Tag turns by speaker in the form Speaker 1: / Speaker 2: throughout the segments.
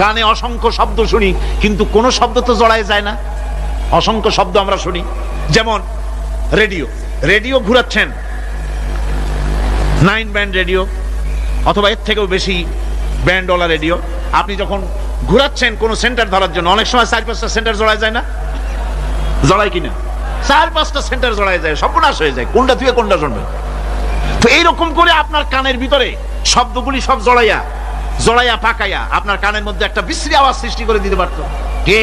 Speaker 1: কানে অসংখ্য শব্দ শুনি, কিন্তু কোনো শব্দ তো জড়ায় যায় না। অসংখ্য শব্দ আমরা শুনি। যেমন, রেডিও। রেডিও ঘুরাচ্ছেন। নাইন ব্যান্ড রেডিও, অথবা এর থেকেও বেশি ব্যান্ডওয়ালা রেডিও। আপনি যখন ঘুরাচ্ছেন কোনো সেন্টার ধরার জন্য, অনেক সময় চার পাঁচটা সেন্টার জড়ায় যায় না? জড়ায় কিনা? চার পাঁচটা সেন্টার জড়ায় যায়, সর্বনাশ হয়ে যায়, কোনটা থেকে কোনটা শুনবে তো এইরকম করে আপনার কানের ভিতরে শব্দগুলি সব জড়াইয়া জড়াইয়া পাকাইয়া আপনার কানের মধ্যে একটা বিশ্রী আওয়াজ সৃষ্টি করে দিতে পারতো। কে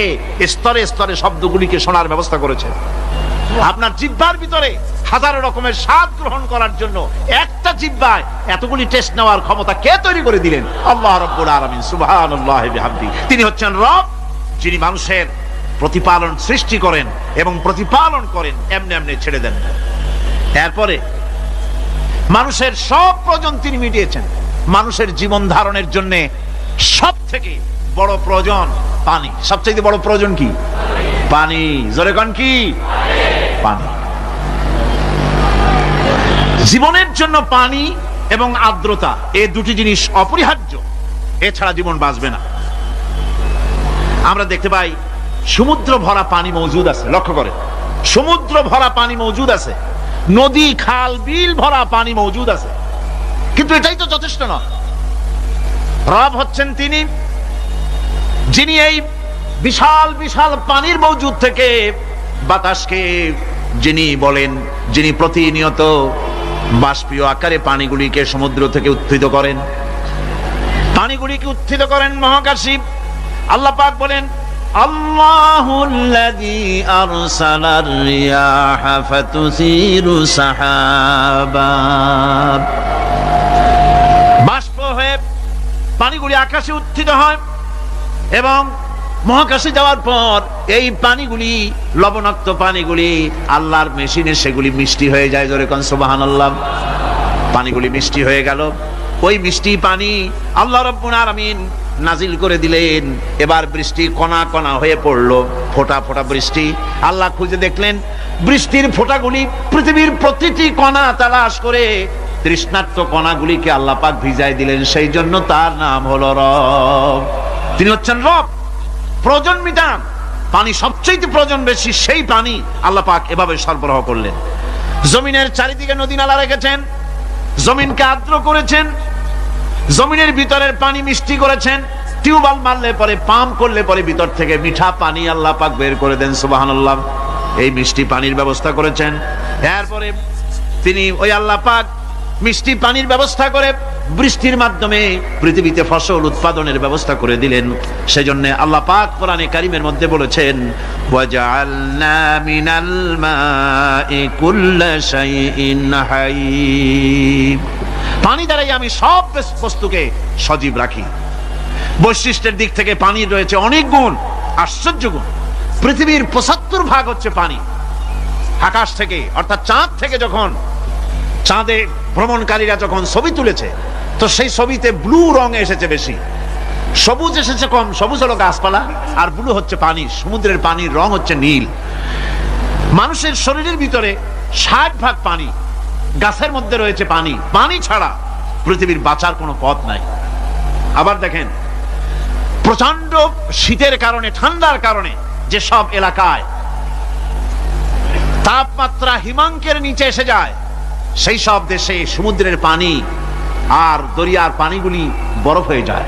Speaker 1: স্তরে স্তরে শব্দগুলিকে শোনার ব্যবস্থা করেছে। আপনার জিব্বার ভিতরে হাজারো রকমের স্বাদ গ্রহণ করার জন্য একটা জিব্বায় এতগুলি টেস্ট নেওয়ার ক্ষমতা কে তৈরি করে দিলেন? আল্লাহ রব্বুল আলামিন, সুবহানাল্লাহি তিনি হচ্ছেন রব, যিনি মানুষের প্রতিপালন সৃষ্টি করেন এবং প্রতিপালন করেন, এমনি এমনি ছেড়ে দেন। এরপরে মানুষের সব প্রয়োজন তিনি মিটিয়েছেন। মানুষের জীবন ধারণের জন্য সব থেকে বড় প্রয়োজন পানি। সবচেয়ে বড় প্রয়োজন কি? পানি। জোরে কন কি? পানি। জীবনের জন্য পানি এবং আর্দ্রতা এই দুটি জিনিস অপরিহার্য। এছাড়া জীবন বাঁচবে না। আমরা দেখতে পাই সমুদ্র ভরা পানি মজুদ আছে, লক্ষ্য করে। সমুদ্র ভরা পানি মজুদ আছে। নদী, খাল, বিল ভরা পানি মজুদ আছে। কিন্তু এটাই তো যথেষ্ট নয় রব হচ্ছেন তিনি, যিনি এই বিশাল বিশাল পানির মজুদ থেকে বাতাসকে, যিনি বলেন, যিনি প্রতিনিয়ত বাষ্পীয় আকারে পানিগুলিকে সমুদ্র থেকে উত্থিত করেন। পানিগুলিকে উত্থিত করেন মহাকাশী। আল্লাহ পাক বলেন সাহাবা। পানিগুলি আকাশে উত্থিত হয় এবং মহাকাশে যাওয়ার পর এই পানিগুলি, লবণাক্ত পানিগুলি, আল্লাহর মেশিনে সেগুলি মিষ্টি হয়ে যায় জোরে কন, সুবহানাল্লাহ। পানিগুলি মিষ্টি হয়ে গেল। ওই মিষ্টি পানি আল্লাহ রব্বুল আলামিন নাজিল করে দিলেন। এবার বৃষ্টি কণা কণা হয়ে পড়ল, ফোঁটা ফোটা বৃষ্টি। আল্লাহ খুঁজে দেখলেন, বৃষ্টির ফোঁটাগুলি পৃথিবীর প্রতিটি কণা তালাশ করে তৃষ্ণার্ত কণাগুলিকে আল্লাহ পাক ভিজাই দিলেন। সেই জন্য তার নাম হলো রব। তিনি হচ্ছেন রব প্রয়োজন মিটান পানি সবচেয়ে প্রয়োজন বেশি, সেই পানি আল্লাহ পাক এভাবে সরবরাহ করলেন। জমিনের চারিদিকে নদী নালা রেখেছেন, জমিনকে আর্দ্র করেছেন, জমিনের ভিতরের পানি মিষ্টি করেছেন, টিউবওয়েল মারলে পরে, পাম্প করলে পরে ভিতর থেকে মিঠা পানি আল্লাহ পাক বের করে দেন, সুবহানাল্লাহ। এই মিষ্টি পানির ব্যবস্থা করেছেন। এরপরে তিনি ওই আল্লাহ পাক মিষ্টি পানির ব্যবস্থা করে বৃষ্টির মাধ্যমে পৃথিবীতে ফসল উৎপাদনের ব্যবস্থা করে দিলেন। সেজন্য আল্লাহ পাক কোরআনে কারিমের মধ্যে বলেছেন পানি দ্বারাই আমি সব বস্তুকে সজীব রাখি। বৈশিষ্ট্যের দিক থেকে পানির রয়েছে অনেক গুণ, আশ্চর্য গুণ। পৃথিবীর পঁচাত্তর ভাগ হচ্ছে পানি। আকাশ থেকে, অর্থাৎ চাঁদ থেকে যখন চাঁদে ভ্রমণকারীরা যখন ছবি তুলেছে, তো সেই ছবিতে ব্লু রং এসেছে বেশি। সবুজ এসেছে কম, সবুজ হলো গাছপালা, আর ব্লু হচ্ছে পানি, সমুদ্রের পানির রং হচ্ছে নীল। মানুষের শরীরের ভিতরে ষাট ভাগ পানি, গাছের মধ্যে রয়েছে পানি। পানি ছাড়া পৃথিবীর বাঁচার কোনো পথ নাই। আবার দেখেন প্রচণ্ড শীতের কারণে, ঠান্ডার কারণে যে সব এলাকায় তাপমাত্রা হিমাঙ্কের নিচে এসে যায় সেই সব দেশে সমুদ্রের পানি আর দরিয়ার পানিগুলি বরফ হয়ে যায়।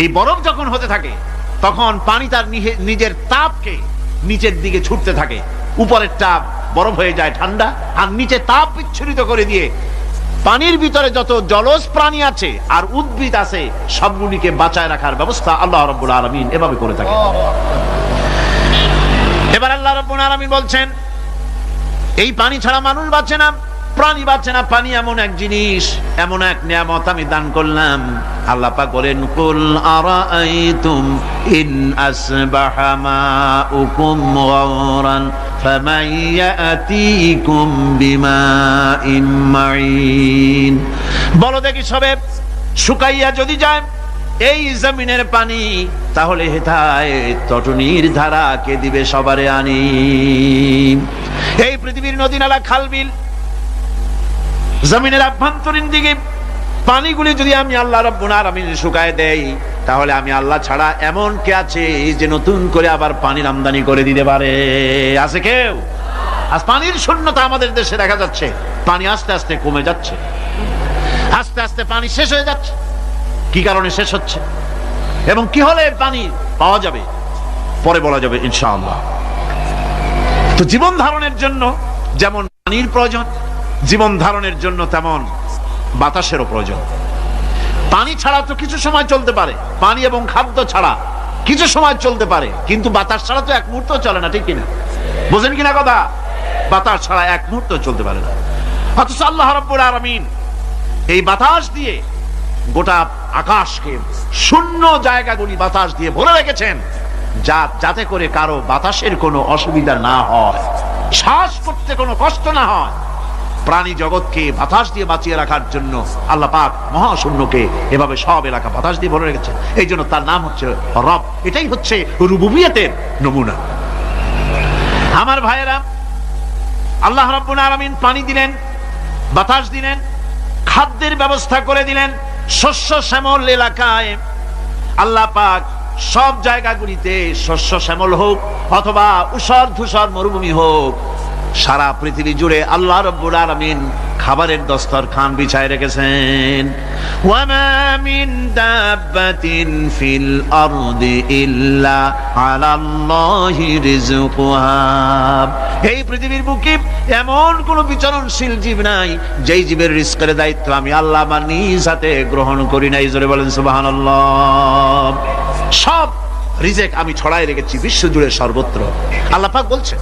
Speaker 1: এই বরফ যখন হতে থাকে তখন পানি তার নিজের তাপকে নিচের দিকে ছুটতে থাকে। উপরের তাপ বরফ হয়ে যায় ঠান্ডা আর নিচে তাপ বিচ্ছুরিত করে দিয়ে পানির ভিতরে যত জলজ প্রাণী আছে আর উদ্ভিদ আছে সবগুলিকে বাঁচায় রাখার ব্যবস্থা আল্লাহ রব্বুল আলমিন এভাবে করে থাকে এবার আল্লাহ রব্বুল আলমিন বলছেন এই পানি ছাড়া মানুষ বাঁচে না, প্রাণী বাঁচে না। পানি এমন এক জিনিস, এমন এক নিয়ামত আমি দান করলাম। আল্লাহ পাক বলেন, কুল আরাআইতুম ইন আসবাহা মাউকুম গাওরান, ফামান ইয়াতিকুম বিমাইন মাইন বলো দেখি সবে শুকাইয়া যদি যায় এই জমিনের পানি, তাহলে হেথায় তটনির ধারা কে দিবে সবারে আনি? এই পৃথিবীর নদী নালা খালবিল, জমিনের আভ্যন্তরীণ দিকে পানিগুলি যদি আমি আল্লাহ রব্বুল আলামিন শুকায় দেই, তাহলে আমি আল্লাহ ছাড়া এমন কে আছে যে নতুন করে আবার পানির আমদানি করে দিতে পারে? আছে কেউ? আজ পানির শূন্যতা আমাদের দেশে দেখা যাচ্ছে, পানি আস্তে আস্তে কমে যাচ্ছে। আস্তে আস্তে পানি শেষ হয়ে যাচ্ছে। কি কারণে শেষ হচ্ছে? এবং কি হলে পানি পাওয়া যাবে? পরে বলা যাবে, ইনশাআল্লাহ। তো জীবন ধারণের জন্য যেমন পানির প্রয়োজন, জীবন ধারণের জন্য তেমন বাতাসেরও প্রয়োজন। পানি ছাড়া তো কিছু সময় চলতে পারে। পানি এবং খাদ্য ছাড়া কিছু সময় চলতে পারে। কিন্তু বাতাস ছাড়া তো এক মুহূর্ত চলে না, ঠিক কিনা? বোঝেন কিনা কথা? বাতাস ছাড়া এক মুহূর্ত চলতে পারে না। অথচ আল্লাহ রাব্বুল আলামিন এই বাতাস দিয়ে গোটা আকাশকে শূন্য জায়গাগুলি বাতাস দিয়ে ভরে রেখেছেন, যা, যাতে করে কারও বাতাসের কোনো অসুবিধা না হয়, শ্বাস করতে কোনো কষ্ট না হয়। প্রাণী জগৎকে বাতাস দিয়ে বাঁচিয়ে রাখার জন্য আল্লাহ পাক মহাশূন্যকে এভাবে সব এলাকা বাতাস দিয়ে ভরে রেখেছে এই জন্য তার নাম হচ্ছে রব। এটাই হচ্ছে রুবুবিয়তের নমুনা। আমার ভাইয়েরা, আল্লাহ রাব্বুল আলামিন পানি দিলেন, বাতাস দিলেন, খাদ্যের ব্যবস্থা করে দিলেন শস্য শ্যামল এলাকায় আল্লাহ পাক সব জায়গাগুলিতে শস্য শ্যামল হোক অথবা উষর ধূসর মরুভূমি হোক সারা পৃথিবী জুড়ে আল্লাহ রব্বুল আলামিন খাবারের দস্তর খান বিছায় রেখেছেন। ফিল ইল্লা এই পৃথিবীর বুকে এমন কোন বিচরণশীল জীব নাই, যেই জীবের রিস্কের দায়িত্ব আমি আল্লাহ আমার নিজ হাতে গ্রহণ করি নাই, জোরে বলেন সুবহানাল্লাহ। সব রিজেক আমি ছড়াই রেখেছি, বিশ্ব জুড়ে সর্বত্র। আল্লাহ পাক বলছেন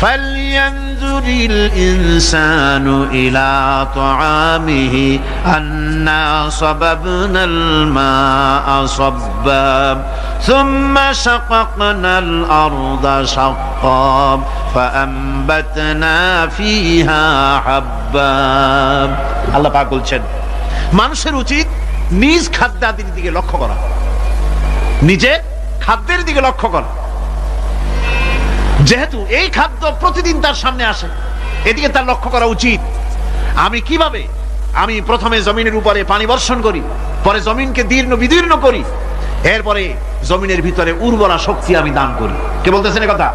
Speaker 1: فلينظر الإنسان إلى طعامه أنا صببنا الماء صبا ثم شققنا الأرض شقا فأنبتنا فيها حبا আল্লাহ পাক বলছেন মানুষের উচিত নিজ খাদ্যাদির দিকে লক্ষ্য করা নিজে খাদ্যের দিকে লক্ষ্য করা যেহেতু এই খাদ্য প্রতিদিন তার সামনে আসে, এদিকে তার লক্ষ্য করা উচিত। আমি কীভাবে? আমি প্রথমে জমিনের উপরে পানি বর্ষণ করি, পরে জমিনকে দীর্ণ বিদীর্ণ করি, এরপরে জমিনের ভিতরে উর্বরা শক্তি আমি দান করি। কে বলতেছেন কথা?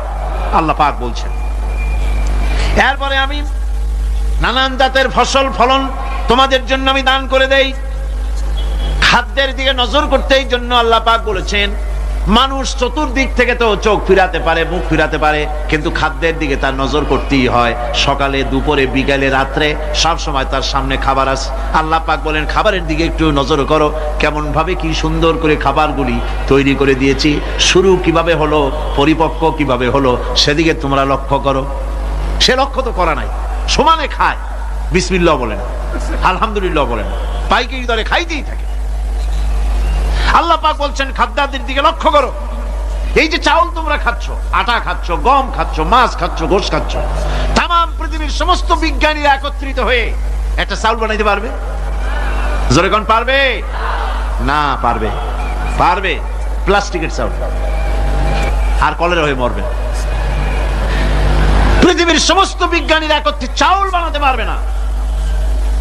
Speaker 1: আল্লাহ পাক বলছেন। এরপরে আমি নানান জাতের ফসল, ফলন তোমাদের জন্য আমি দান করে দেই। খাদ্যের দিকে নজর করতে এই জন্য আল্লাহ পাক বলেছেন মানুষ চতুর্দিক থেকে তো চোখ ফিরাতে পারে, মুখ ফিরাতে পারে, কিন্তু খাদ্যের দিকে তার নজর করতেই হয়। সকালে, দুপুরে, বিকালে, রাত্রে, সব সময় তার সামনে খাবার আছে আল্লাহ পাক বলেন, খাবারের দিকে একটু নজর করো। কেমন ভাবে কি সুন্দর করে খাবারগুলি তৈরি করে দিয়েছি। শুরু কীভাবে হলো, পরিপক্ক কীভাবে হলো, সেদিকে তোমরা লক্ষ্য করো। সে লক্ষ্য তো করা নাই। সমানে খায়। বিসমিল্লাহ বলে না আলহামদুলিল্লাহ বলে না পাইকারি দরে খাইতেই থাকে। আল্লাহ পাক বলছেন, খাদ্যাদির দিকে লক্ষ্য করো। এই যে চাউল তোমরা খাচ্ছ, আটা খাচ্ছ, গম খাচ্ছ, মাছ খাচ্ছ, গোশ খাচ্ছ তাম পৃথিবীর সমস্ত বিজ্ঞানীরা একত্রিত হয়ে একটা চাউল বানাইতে পারবে? জোরে পারবে? না, পারবে। পারবে। প্লাস্টিকের চাউল। আর কলেরা হয়ে মরবে। পৃথিবীর সমস্ত বিজ্ঞানীরা একত্রিত, চাউল বানাতে পারবে না।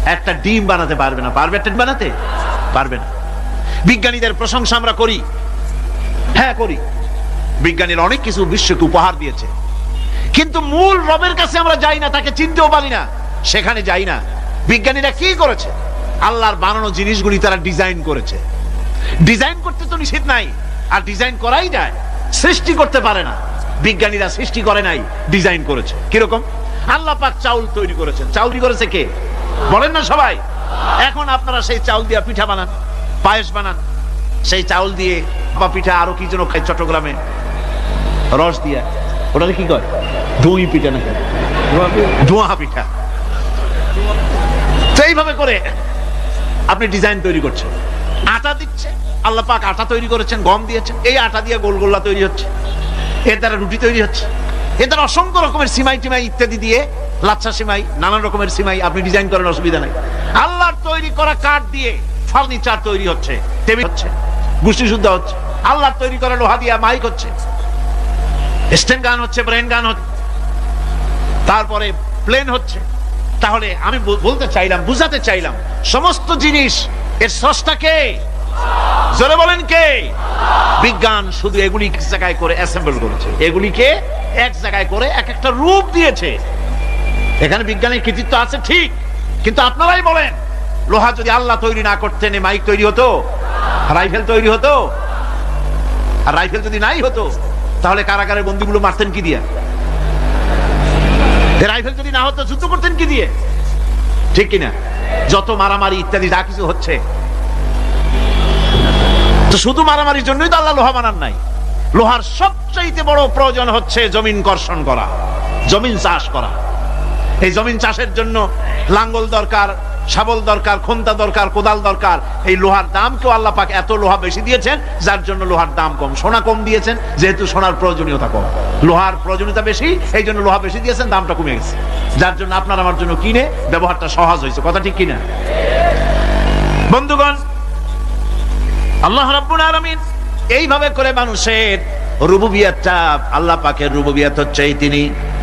Speaker 1: একটা ডিম বানাতে পারবে না। পারবে একটা বানাতে? পারবে না। বিজ্ঞানীদের প্রশংসা আমরা করি। হ্যাঁ করি। বিজ্ঞানীরা অনেক কিছু বিশ্বকে উপহার দিয়েছে। কিন্তু মূল রবের কাছে আমরা যাই না, তাকে চিনতেও পারি না। সেখানে যাই না। বিজ্ঞানীরা কি করেছে? আল্লাহর বানানো জিনিসগুলি তারা ডিজাইন করেছে। ডিজাইন করতে তো নিষেধ নাই, আর ডিজাইন করাই যায়। সৃষ্টি করতে পারে না। বিজ্ঞানীরা সৃষ্টি করে নাই, ডিজাইন করেছে। কীরকম? আল্লাহ পাক চাউল তৈরি করেছেন। চাউল করেছে কে? বলেন না সবাই। এখন আপনারা সেই চাউল দিয়ে পিঠা বানান। পায়েস বানান। সেই চাউল দিয়ে বা পিঠা আরও কি যেন খাই চট্টগ্রামে। রস দিয়া। ওটাকে কি কয়? দই পিঠা নাকি? ধোঁয়া পিঠা। তো এইভাবে করে আপনি ডিজাইন তৈরি করছেন। আটা দিচ্ছে, আল্লাহ পাক আটা তৈরি করেছেন, গম দিয়েছেন। এই আটা দিয়ে গোলগোল্লা তৈরি হচ্ছে। এর দ্বারা রুটি তৈরি হচ্ছে। এর দ্বারা অসংখ্য রকমের সিমাই টিমাই ইত্যাদি দিয়ে, লাচ্ছা সিমাই, নানান রকমের সিমাই আপনি ডিজাইন করেন, অসুবিধা নাই। আল্লাহর তৈরি করা কাঠ দিয়ে ফার্নিচার তৈরি হচ্ছে, টেবিল হচ্ছে গুষ্টি শুদ্ধ হচ্ছে আল্লাহর তৈরি করা লোহা দিয়া মাইক হচ্ছে, স্টেন গান হচ্ছে, ব্রেন গান হচ্ছে, তারপরে প্লেন হচ্ছে। তাহলে আমি বলতে চাইলাম, বুঝাতে চাইলাম, সমস্ত জিনিস এর স্রষ্টা কে? জোরে বলেন কে? বিজ্ঞান শুধু এগুলি এক জায়গায় করে অ্যাসেম্বল করেছে। এগুলিকে এক জায়গায় করে এক একটা রূপ দিয়েছে। এখানে বিজ্ঞানের কৃতিত্ব আছে ঠিক, কিন্তু আপনারাই বলেন। লোহা যদি আল্লাহ তৈরি না করতেন মাইক তৈরি হতো? রাইফেল তৈরি হতো? আর রাইফেল যদি নাই হতো, তাহলে কারাগারের বন্দিগুলো মারতেন কি দিয়ে? রাইফেল যদি না হতো, যুদ্ধ করতেন কি দিয়ে? ঠিক কিনা? যত মারামারি ইত্যাদি, যা কিছু হচ্ছে। তো শুধু মারামারির জন্যই তো আল্লাহ লোহা বানান নাই। লোহার সবচাইতে বড় প্রয়োজন হচ্ছে জমিন কর্ষণ করা, জমিন চাষ করা। এই জমিন চাষের জন্য লাঙ্গল দরকার শাবল দরকার, খন্তা দরকার, কোদাল দরকার। এই লোহার দাম কেউ আল্লাহ পাক এত লোহা বেশি দিয়েছেন, যার জন্য লোহার দাম কম। সোনা কম দিয়েছেন, যেহেতু সোনার প্রয়োজনীয়তা কম। লোহার প্রয়োজনীয়তা বেশি, এই জন্য লোহা বেশি দিয়েছেন, দামটা কমে গেছে। যার জন্য আপনার আমার জন্য কিনে, ব্যবহারটা সহজ হয়েছে। কথা ঠিক কিনা? বন্ধুগণ, আল্লাহ রাব্বুল আলামিন এইভাবে করে মানুষের রুবুবিয়াতটা আল্লাহ পাকের রুবুবিয়াত হচ্ছে তিনি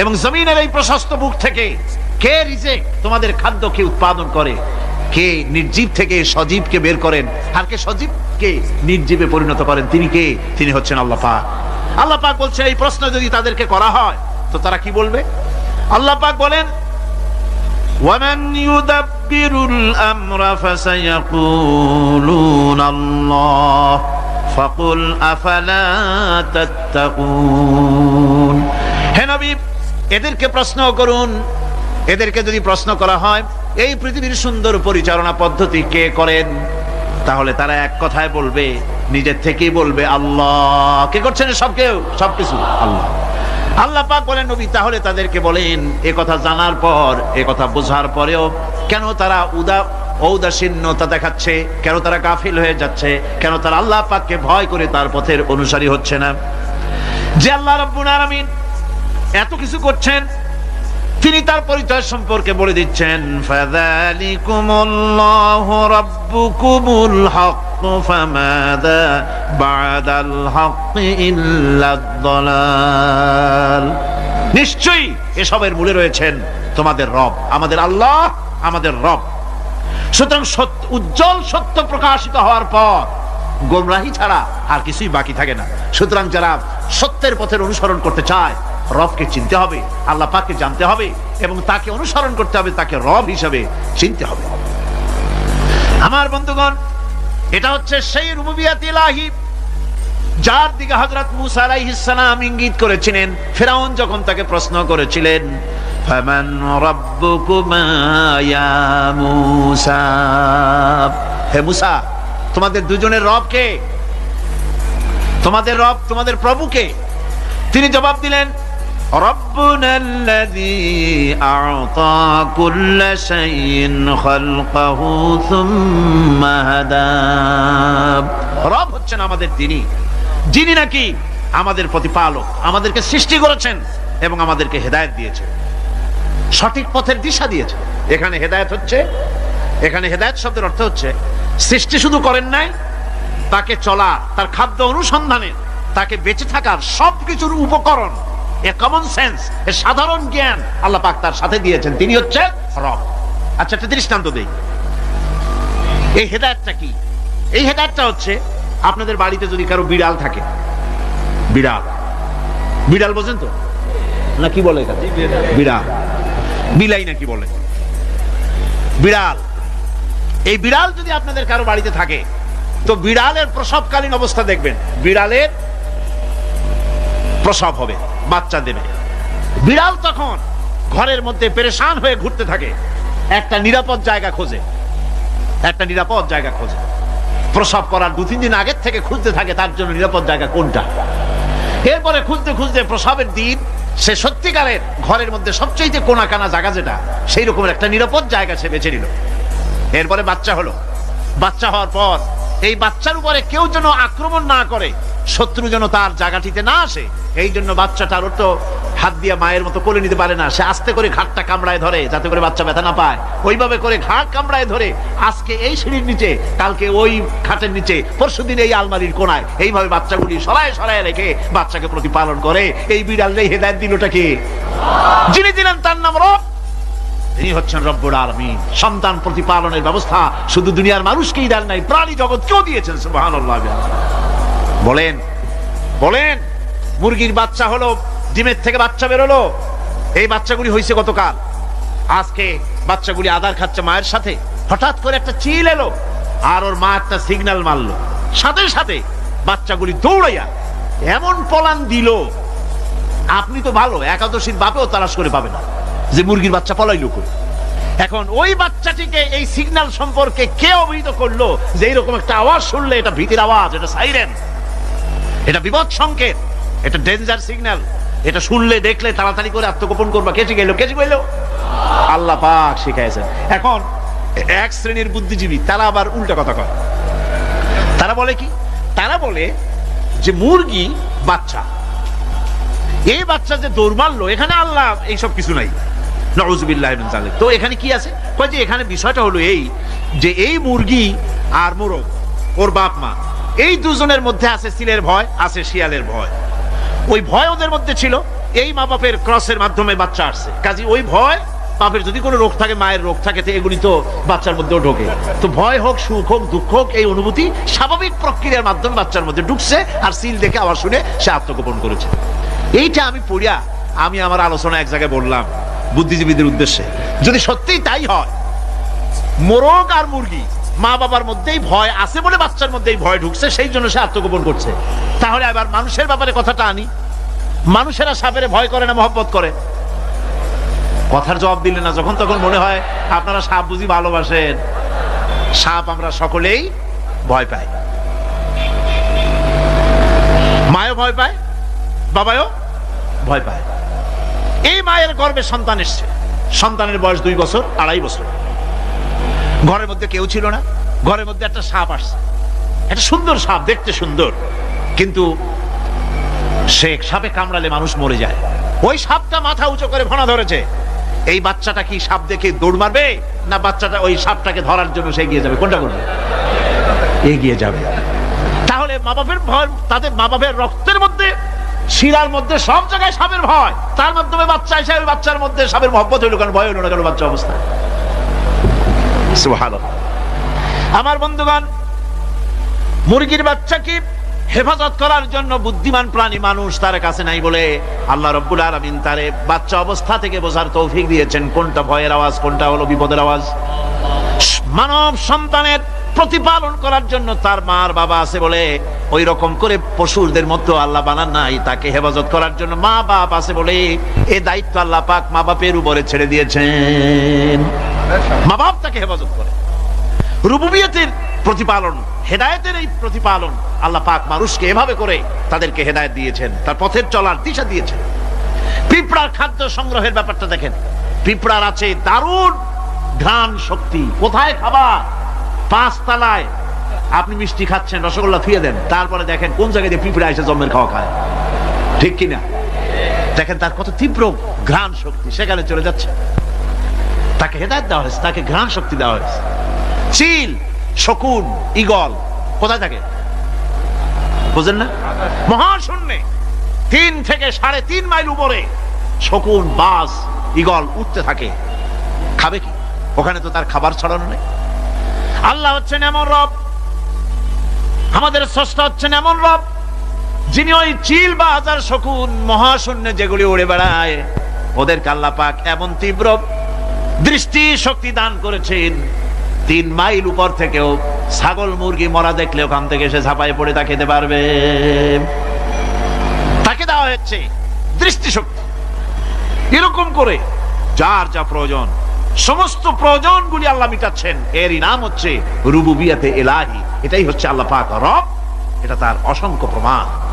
Speaker 1: এবং জমিনের এই প্রশস্ত বুক থেকে কে রিজেক তোমাদের খাদ্য কে উৎপাদন করে কে নির্জীব থেকে সজীবকে বের করেন আর কে সজীবকে নির্জীবে পরিণত করেন তিনি কে তিনি হচ্ছেন আল্লাহ পাক আল্লাহ পাক বলছে এই প্রশ্ন যদি তাদেরকে করা হয় তো তারা কি বলবে আল্লাহ পাক বলেন ومن يدبر الأمر فسيقولون الله فقل أفلا تتقون হে নবী এদেরকে প্রশ্ন করুন। এদেরকে যদি প্রশ্ন করা হয়, এই পৃথিবীর সুন্দর পরিচালনা পদ্ধতি কে করেন? তাহলে তারা এক কথায় বলবে, নিজের থেকেই বলবে আল্লাহ। কে করছেন সব কেউ? সবকিছু আল্লাহ। আল্লাহ পাক বলেন, নবী, তাহলে তাদেরকে বলেন, এ কথা জানার পর, এ কথা বোঝার পরেও কেন তারা উদা, ঔদাসীন্যতা দেখাচ্ছে? কেন তারা গাফিল হয়ে যাচ্ছে? কেন তারা আল্লাহ পাককে ভয় করে তার পথের অনুসারী হচ্ছে না? যে আল্লাহ রব্বুল আলামিন এত কিছু করছেন? তিনি তার পরিচয় সম্পর্কে বলে দিচ্ছেন হক নিশ্চয়ই এসবের মূলে রয়েছেন তোমাদের রব, আমাদের আল্লাহ, আমাদের রব। সুতরাং সত্য উজ্জ্বল সত্য প্রকাশিত হওয়ার পর গোমরাহি ছাড়া আর কিছুই বাকি থাকে না। সুতরাং যারা সত্যের পথের অনুসরণ করতে চায় রবকে চিনতে হবে, আল্লাহ পাককে জানতে হবে এবং তাকে অনুসরণ করতে হবে, তাকে রব হিসাবে চিনতে হবে। আমার বন্ধুগণ, এটা হচ্ছে সেই রুবুবিয়াত যার দিকে হযরত মুসা আলাইহিস সালাম ইঙ্গিত করেছিলেন। ফেরাউন যখন তাকে প্রশ্ন করেছিলেন হে মুসা, তোমাদের দুজনের রব কে? তোমাদের রব তোমাদের প্রভু কে? তিনি জবাব দিলেন ربنا الذي أعطى كل شيء خلقه ثم هدى. رب হচ্ছেন আমাদের তিনি যিনি নাকি আমাদের প্রতিপালক, আমাদেরকে সৃষ্টি করেছেন এবং আমাদেরকে হেদায়েত দিয়েছে। সঠিক পথের দিশা দিয়েছে। এখানে হেদায়েত হচ্ছে, এখানে হেদায়েত শব্দের অর্থ হচ্ছে, সৃষ্টি শুধু করেন নাই, তাকে চলা, তার খাদ্য অনুসন্ধানে, তাকে বেঁচে থাকার সবকিছুর উপকরণ এ কমন সেন্স এ সাধারণ জ্ঞান আল্লাহ পাক তার সাথে দিয়েছেন। তিনি হচ্ছে রব। আচ্ছা একটা দৃষ্টান্ত দেই। এই হেদায়তটা কি? এই হেদায়তটা হচ্ছে, আপনাদের বাড়িতে যদি কারও বিড়াল থাকে, বিড়াল। বিড়াল বোঝেন তো? না কি বলে বিড়াল। বিলাই নাকি বলে? বিড়াল। এই বিড়াল যদি আপনাদের কারও বাড়িতে থাকে, তো বিড়ালের প্রসবকালীন অবস্থা দেখবেন। বিড়ালের প্রসব হবে। বাচ্চা দেবে। বিড়াল তখন ঘরের মধ্যে পেরেশান হয়ে ঘুরতে থাকে। একটা নিরাপদ জায়গা খোঁজে। একটা নিরাপদ জায়গা খোঁজে। প্রসব করার দু তিন দিন আগের থেকে খুঁজতে থাকে তার জন্য নিরাপদ জায়গা কোনটা। এরপরে খুঁজতে খুঁজতে প্রসবের দিন, সে সত্যিকারের ঘরের মধ্যে সবচেয়ে কোনা কানা জায়গা যেটা, সেই রকমের একটা নিরাপদ জায়গা সে বেছে নিল। এরপরে বাচ্চা হলো। বাচ্চা হওয়ার পর এই বাচ্চার উপরে কেউ যেন আক্রমণ না করে, শত্রু যেন তার জায়গাটিতে না আসে। এই জন্য বাচ্চাটার তো হাত দিয়ে মায়ের মতো কোলে নিতে পারে না। সে আস্তে করে ঘাটটা কামড়ায় ধরে, যাতে করে বাচ্চা ব্যথা না পায়। ওইভাবে করে ঘাট কামড়ায় ধরে আজকে এই সিঁড়ির নিচে, কালকে ওই খাটের নিচে, পরশুদিন এই আলমারির কোনায়। এইভাবে বাচ্চাগুলি সরায় সরায় রেখে বাচ্চাকে প্রতিপালন করে। এই বিড়াল হেদায়ত দিলটা কে? যিনি দিলেন তার নাম রব। তিনি হচ্ছেন রব্বুল আলমিন। সন্তান প্রতিপালনের ব্যবস্থা শুধু দুনিয়ার মানুষকেই দেন নাই, প্রাণী জগৎ কেউ দিয়েছেন, সুবহানাল্লাহ বলেন বলেন, মুরগির বাচ্চা হলো, ডিমের থেকে বাচ্চা বেরোলো, এই বাচ্চাগুলি হয়েছে গতকাল। আজকে বাচ্চাগুলি আদার খাচ্ছে মায়ের সাথে। হঠাৎ করে একটা চিল এলো, আর ওর মা একটা সিগন্যাল মারলো। সাথে সাথে বাচ্চাগুলি দৌড়াইয়া এমন পলান দিল, আপনি তো ভালো, একাদশীর বাপেও তালাশ করে পাবে না। যে মুরগির বাচ্চা পলাইলো করে এখন ওই বাচ্চাটিকে এই সিগন্যাল সম্পর্কে কে অবহিত করল? যে এইরকম একটা আওয়াজ শুনলে এটা ভীতির আওয়াজ, এটা সাইরেন এটা বিপদ সংকেত, এটা ডেঞ্জার সিগন্যাল এটা শুনলে, দেখলে, তাড়াতাড়ি করে আত্মগোপন করবা। কে শিখাইলো? কে শিখাইলো? আল্লাহ পাক শিখাইছেন। এখন এক শ্রেণির বুদ্ধিজীবী, তারা আবার উল্টা কথা কয়। তারা বলে কি? তারা বলে যে মুরগি বাচ্চা। এই বাচ্চা যে দৌড় মারলো, এখানে আল্লাহ এইসব কিছু নাই। নজবিল্লাহ তো এখানে কি আছে? যে এখানে বিষয়টা হলো এই যে এই মুরগি আর মোরগ, ওর বাপ মা, এই দুজনের মধ্যে আছে সিলের ভয়, আছে শিয়ালের ভয়। ওই ভয় ওদের মধ্যে ছিল, এই মা বাপের ক্রসের মাধ্যমে বাচ্চা আসছে। কাজে ওই ভয়, বাপের যদি কোনো রোগ থাকে, মায়ের রোগ থাকে, তো এগুলি তো বাচ্চার মধ্যেও ঢোকে। তো ভয় হোক, সুখ হোক, দুঃখ হোক, এই অনুভূতি স্বাভাবিক প্রক্রিয়ার মাধ্যমে বাচ্চার মধ্যে ঢুকছে আর সিল দেখে আবার শুনে সে আত্মগোপন করেছে। এইটা আমি পড়িয়া, আমি আমার আলোচনা এক জায়গায় বললাম বুদ্ধিজীবীদের উদ্দেশ্যে। যদি সত্যিই তাই হয়, মোরগ আর মুরগি মা বাবার মধ্যেই ভয় আছে বলে বাচ্চার মধ্যেই ভয় ঢুকছে, সেই জন্য সে আত্মগোপন করছে। তাহলে আবার মানুষের ব্যাপারে কথাটা আনি। মানুষেরা সাপের ভয় করে না, মহব্বত করে। কথার জবাব দিলে না, যখন তখন মনে হয় আপনারা সাপ বুঝি ভালোবাসেন। সাপ আমরা সকলেই ভয় পাই। মায়ও ভয় পায়, বাবায়ও ভয় পায়। এই মায়ের গর্ভে সন্তান এসছে। সন্তানের বয়স দুই বছর, আড়াই বছর। ঘরের মধ্যে কেউ ছিল না। ঘরের মধ্যে একটা সাপ আসছে। একটা সুন্দর সাপ, দেখতে সুন্দর। কিন্তু সে সাপে কামড়ালে মানুষ মরে যায়। ওই সাপটা মাথা উঁচু করে ভনা ধরেছে। এই বাচ্চাটা কি সাপ দেখে দৌড় মারবে? না বাচ্চাটা ওই সাপটাকে ধরার জন্য সে এগিয়ে যাবে? কোনটা করবে? এগিয়ে যাবে। তাহলে মা বাপের তাদের মা বাপের রক্তের মধ্যে শিরার মধ্যে সব জায়গায় সাপের ভয়। তার মাধ্যমে বাচ্চা এসে বাচ্চার মধ্যে সাপের মহব্বত হইল, কারণ ভয় হইল না বাচ্চা অবস্থা। আমার বন্ধুগণ, মুরগির বাচ্চাকে হেফাজত করার জন্য বুদ্ধিমান প্রাণী মানুষ তার কাছে নাই বলে আল্লাহ রব্বুল আলমিন তারে বাচ্চা অবস্থা থেকে বোঝার তৌফিক দিয়েছেন। কোনটা ভয়ের আওয়াজ, কোনটা হলো বিপদের আওয়াজ? মানব সন্তানের প্রতিপালন করার জন্য তার মার বাবা আছে বলে ওই রকম করে পশুদের মতো আল্লাহ বানান নাই, তাকে হেফাজত করার জন্য মা বাপ আছে বলে এই দায়িত্ব আল্লাহ পাক মা বাপের উপরে ছেড়ে দিয়েছেন। মা বাপ তাকে হেফাজত করে। রুবুবিয়তের প্রতিপালন, হেদায়েতের এই প্রতিপালন আল্লাহ পাক মানুষকে এভাবে করে তাদেরকে হেদায়েত দিয়েছেন, তার পথের চলার দিশা দিয়েছেন। পিঁপড়ার খাদ্য সংগ্রহের ব্যাপারটা দেখেন। পিঁপড়ার আছে দারুণ ঘ্রাণ শক্তি, কোথায় খাবার? পাঁচ তালায় আপনি মিষ্টি খাচ্ছেন, রসগোল্লা থুয়ে দেন, তারপরে দেখেন কোন জায়গায় দিয়ে পিঁপড়া এসে জন্মের খাওয়া খায়। ঠিক কিনা? দেখেন তার কত তীব্র ঘ্রাণ শক্তি, সেখানে চলে যাচ্ছে। তাকে হেদায়ত দেওয়া হয়েছে, তাকে ঘ্রাণ শক্তি দেওয়া হয়েছে। চিল, শকুন ইগল কোথায় থাকে? বুঝেন না? মহাশূন্যে তিন থেকে সাড়ে তিন মাইল উপরে শকুন, বাস ইগল উঠতে থাকে। খাবে কি? ওখানে তো তার খাবার ছড়ানো নেই। আল্লাহ হচ্ছেন এমন রব। আমাদের স্রষ্টা হচ্ছেন এমন রব, যিনি ওই চিল বা হাজার শকুন মহাশূন্যে যেগুলি উড়ে বেড়ায় ওদের আল্লাহ পাক এমন তীব্র দৃষ্টি শক্তি দান করেছেন। তিন মাইল উপর থেকেও ছাগল, মুরগি মরা দেখলে ওখান থেকে সে ঝাঁপায় পড়ে তা খেতে পারবে। তাকে দেওয়া হচ্ছে দৃষ্টিশক্তি। এরকম করে যার যা প্রয়োজন সমস্ত প্রয়োজনগুলি আল্লাহ মিটাচ্ছেন। এরই নাম হচ্ছে রুবুবিয়াতে এলাহি। এটাই হচ্ছে আল্লাহ পাক রব। এটা তার অসংখ্য প্রমাণ।